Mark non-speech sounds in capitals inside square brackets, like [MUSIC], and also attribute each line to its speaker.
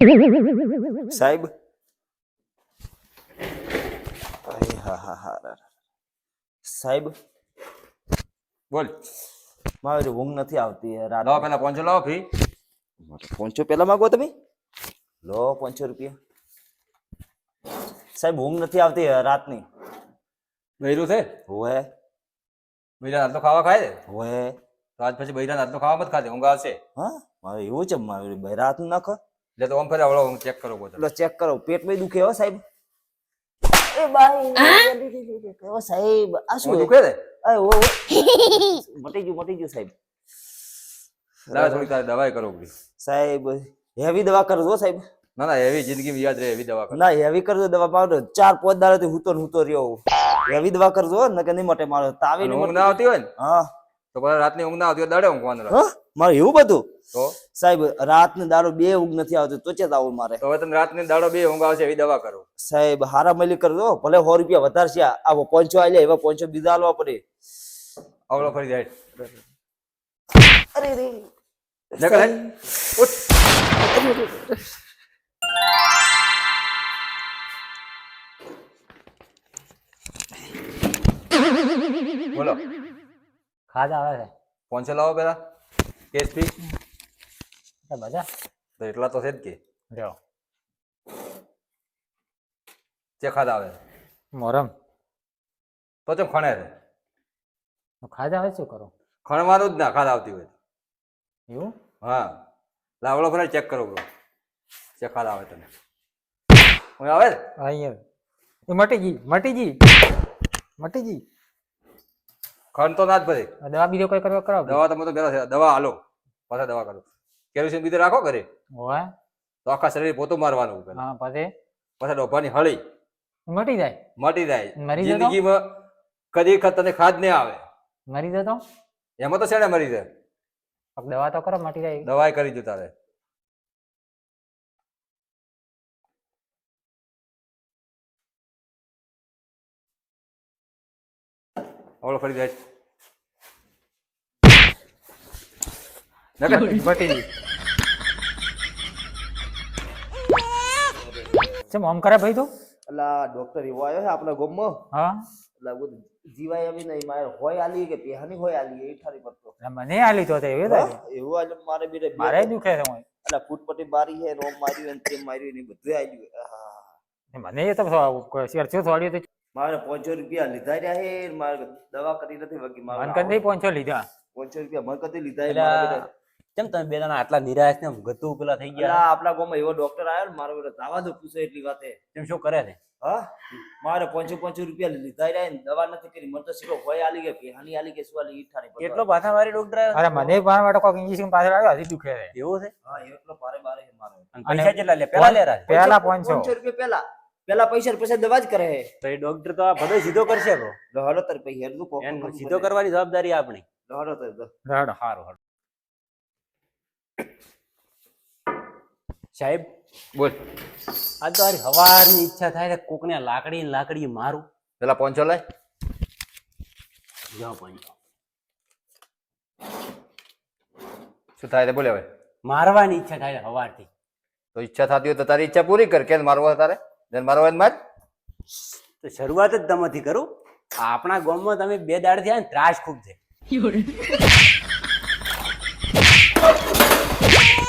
Speaker 1: સાહેબ. સાહેબ?
Speaker 2: બોલ.
Speaker 1: મારે ઊંઘ નથી આવતી રાત.
Speaker 2: લાવો પેલા પહોંચો લાવો ફી
Speaker 1: પોંચો પેલા માગો તમે? લો પાંચસો રૂપિયા. સાહેબ ઊંઘ નથી આવતી રાતની.
Speaker 2: બૈરું છે?
Speaker 1: હોવે.
Speaker 2: બૈરા રાતનો ખાવા ખાય
Speaker 1: હોવે.
Speaker 2: તો પછી બૈરા રાતનો ખાવા મત ખાતે ઊંઘ આવશે.
Speaker 1: હા મારે એવું છે મારે રાત નાખો
Speaker 2: એટલે તો આમ ફરે હવળો હું ચેક કરો બોતલ
Speaker 1: એટલે ચેક કરો. પેટમાં દુખે હો સાહેબ? એ બાઈ ઓ સાહેબ આ શું
Speaker 2: દુખે છે?
Speaker 1: અરે ઓ. મટી ગયું મટી ગયું સાહેબ.
Speaker 2: લાવે થોડી તારે દવાઈ કરો.
Speaker 1: સાહેબ હેવી દવા કરજો સાહેબ.
Speaker 2: ના ના હેવી જિંદગી યાદ રહે હેવી દવા કરો.
Speaker 1: ના હેવી કરજો દવા પાવડો ચાર પાંચ દાડાથી હું તો ને હું તો રહ્યો હેવી દવા કરજો ને કે નહીં મટે મારો. તાવી નહીં
Speaker 2: ના આવતી હોય ને?
Speaker 1: હા.
Speaker 2: તો પછી રાતની ઊંઘ ના આવતી દાડે ઊંઘવાનું રહે.
Speaker 1: મારે એવું બધું?
Speaker 2: તો?
Speaker 1: સાહેબ રાતને દાડો બે ઊંઘ નથી આવતી તો ચેત આવું મારે.
Speaker 2: તો હવે તમે રાતની દાડો બે ઊંઘ આવશે એવી દવા કરો.
Speaker 1: સાહેબ હારા મળી કરજો ભલે સો રૂપિયા વધારે છે આવો પોંચો આવી લે એવા પોંચો બીજા આલવા પડે.
Speaker 2: આવડો ફરી જાય.
Speaker 1: અરે રે
Speaker 2: નકર ઉઠ. બોલો.
Speaker 3: ખાજ આવે છે.
Speaker 2: ફોન લાવો પેલા. કેસ ફી
Speaker 3: તો
Speaker 2: તો એટલા તો છે જ કે.
Speaker 3: જો
Speaker 2: જે ખાજ આવે
Speaker 3: મોરમ.
Speaker 2: તો ચમ ખણે છે?
Speaker 3: ખાજ આવે શું કરો?
Speaker 2: ખણવાનું જ ના ખાજ આવતી હોય
Speaker 3: એવું?
Speaker 2: હા. લાવડો ખરે ચેક કરો બ્રો ચેક ખાજ આવે તને. હું આવે?
Speaker 3: અહીંયા. એ મટી ગઈ.
Speaker 2: ખણ તો ના જ ભરે.
Speaker 3: દવા બીજો કોઈ કરવા કરાવ?
Speaker 2: દવા તમે તો પેલા દવા હાલો પાછા દવા કરો. કેરોસીન બીજું રાખો ઘરે.
Speaker 3: હોય
Speaker 2: તો આખા શરીર પોતું મારવાનું પેલા
Speaker 3: હા પછી?
Speaker 2: પાછા ડોભાની હળી.
Speaker 3: મટી જાય?
Speaker 2: મટી જાય.
Speaker 3: મરી
Speaker 2: જિંદગીમાં કદી વખત તને ખાદ નહીં આવે.
Speaker 3: મરી જતો?
Speaker 2: એમાં તો શેને મરી જાય?
Speaker 3: દવા તો કરો મટી જાય.
Speaker 2: દવાઈ કરી દો તારે. હવળો ફરી જાય.
Speaker 3: ચમ આમ કરે ભાઈ તો?
Speaker 1: એટલે ડોક્ટર એવો આવ્યો છે આપણા ગામમાં.
Speaker 3: હા?
Speaker 1: એટલે બધું જીવાય એવી નહીં મારે હોય આલી કે પેહાની હોય આલી એ ઠારી પડતો
Speaker 3: એટલે મને આલી તો એવું થાય
Speaker 1: એવું આજે મારે બીરે બે
Speaker 3: મારે દુખે છે હું
Speaker 1: એટલે ફૂટપટ્ટી બારી છે રોમ માર્યું અને તેમ માર્યું ને બધું આવ્યું હા.
Speaker 3: મને એ તો ચર્ચો થોડી તો
Speaker 1: મારે પાંચસો રૂપિયા લીધા રહ્યા છે મારે દવા કરી નથી વગી મારે
Speaker 3: નહીં પહોંચો લીધા.
Speaker 1: પાંચસો રૂપિયા મરકત લીધા
Speaker 4: એટલે. કેમ તમે બે જણા આટલા નિરાશ ને ગતું પેલા થઈ ગયા?
Speaker 1: આપણા ગામમાં એવો ડોક્ટર આવ્યો ને મારો બેટા દાવા દો પૂછે એટલી વાતે.
Speaker 4: તેમ શું કરે છે?
Speaker 1: હા? મારે પાંચસો પાંચસો રૂપિયા લીધા રહ્યા ને દવા નથી કરી. મને તો સીધો ભય આલી ગયા પેહાની આલી કે સુવાલી આલી ઈ
Speaker 4: એટલો. પાછા મારી ડોક્ટર આવ્યો?
Speaker 3: અરે મને મારા માટે કોઈ ઇન્જેક્શન પાછળ આવ્યો હજી દુખે છે.
Speaker 4: એવું છે?
Speaker 1: હા એટલો ભારે ભારે છે મારો.
Speaker 4: પૈસા કેટલા લે? પેલા લે
Speaker 3: પેલા પાંચસો
Speaker 1: પાંચસો. રૂપિયા પેલા પેલા પૈસા પૈસા પછી દવા જ કરે. છે
Speaker 4: તો એ ડોક્ટર તો આ બધો સીધો કરશે તો
Speaker 1: લો હલો તારે પૈસા હેરતું કો
Speaker 4: સીધો કરવાની જવાબદારી આપણી.
Speaker 1: લો હલો તારે તો.
Speaker 3: રાડો
Speaker 4: સારું સારું સાહેબ
Speaker 2: બોલ.
Speaker 4: આ તો હારી હવારની ઈચ્છા થાય છે કોકને લાકડી ને લાકડી મારું.
Speaker 2: પેલા પહોંચો લાય.
Speaker 4: જાઓ પહોંચો.
Speaker 2: શું થાય તે બોલે હવે.
Speaker 4: મારવાની ઈચ્છા થાય હવારથી.
Speaker 2: તો ઈચ્છા થતી હોય તો તારી ઈચ્છા પૂરી કર કે મારવો તારે? મારવો હોય
Speaker 4: તો શરૂઆત જ તમાથી કરું. આપણા ગામમાં તમે બે દાડ થયા ને ત્રાસ ખૂબ છે. [LAUGHS]